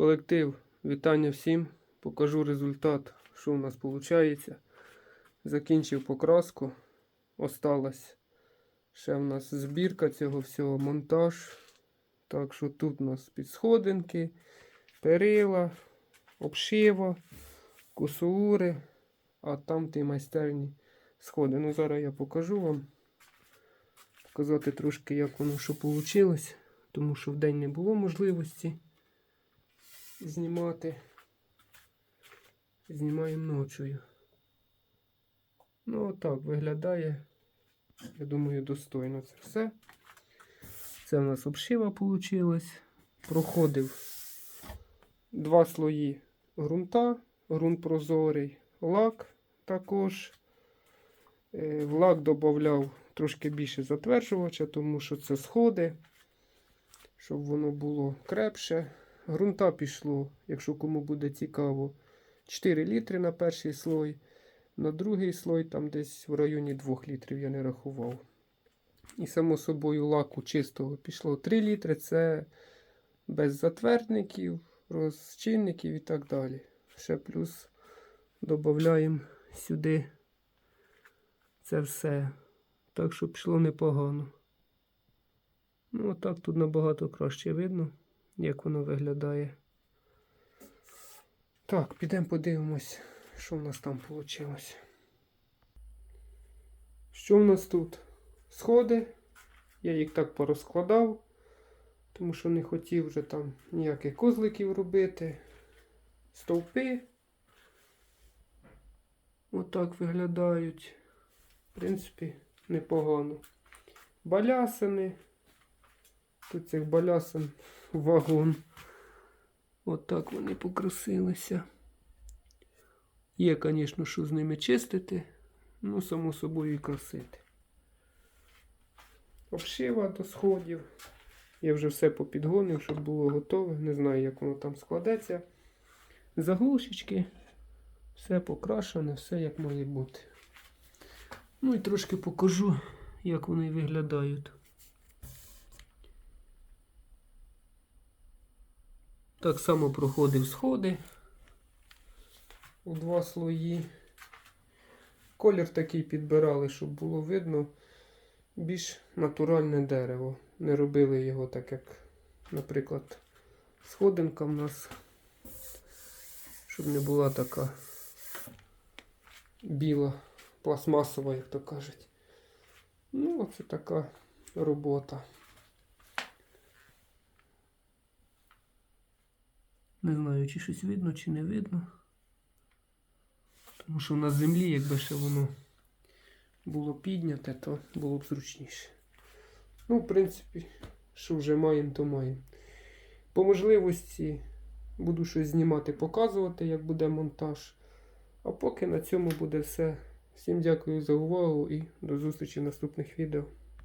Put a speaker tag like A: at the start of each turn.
A: Колектив, вітання всім. Покажу результат, що у нас виходить. Закінчив покраску. Осталась ще в нас збірка цього всього, монтаж. Так що тут у нас підсходинки, перила, обшива, кусури, а там ті майстерні сходи. Ну, зараз я покажу вам. Показати трошки, як воно що вийшло, тому що вдень не було можливості знімати. Знімаємо ночою. Ну, отак виглядає. Я думаю, достойно це все. Це в нас обшива вийшла. Проходив два слої ґрунта, ґрунт прозорий, лак також. Е, В лак додавав трошки більше затверджувача, тому що це сходи, щоб воно було крепше. Грунта пішло, якщо кому буде цікаво, 4 літри на перший слой. На другий слой там десь в районі 2 літрів я не рахував. І само собою лаку чистого пішло 3 літри. Це без затвердників, розчинників і так далі. Ще плюс додаємо сюди це все. Так що пішло непогано. Ну, отак тут набагато краще видно, як воно виглядає. Так, підемо подивимось, що в нас там вийшло. Що в нас тут? Сходи. Я їх так порозкладав, тому що не хотів вже там ніяких козликів робити. Стовпи. Отак виглядають. В принципі, непогано. Балясини. Тут цих балясин вагон. Отак вони покрасилися. Є, звісно, що з ними чистити, ну, само собою і красити. Обшива до сходів. Я вже все попідгонив, щоб було готове. Не знаю, як воно там складеться. Заглушечки. Все покрашене, все як має бути. Ну і трошки покажу, як вони виглядають. Так само проходив сходи у два слої. Колір такий підбирали, щоб було видно більш натуральне дерево. Не робили його так, як, наприклад, сходинка в нас, щоб не була така біла, пластмасова, як то кажуть. Ну, оце така робота. Не знаю, чи щось видно, чи не видно. Тому що на землі, якби ще воно було підняте, то було б зручніше. Ну, в принципі, що вже маємо, то маємо. По можливості буду щось знімати, показувати, як буде монтаж. А поки на цьому буде все. Всім дякую за увагу і до зустрічі в наступних відео.